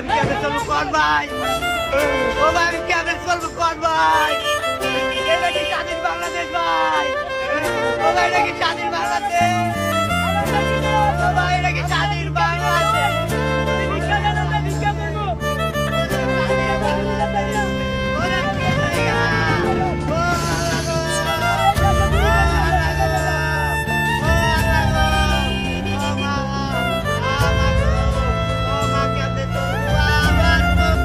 আমি ক্যামেরা চলবো কর ভাই ও ভাই আমি ক্যামেরা চলবো কর ভাই এটা কি স্বাধীন বাংলাদেশ ভাই ও ভাই এটা কি স্বাধীন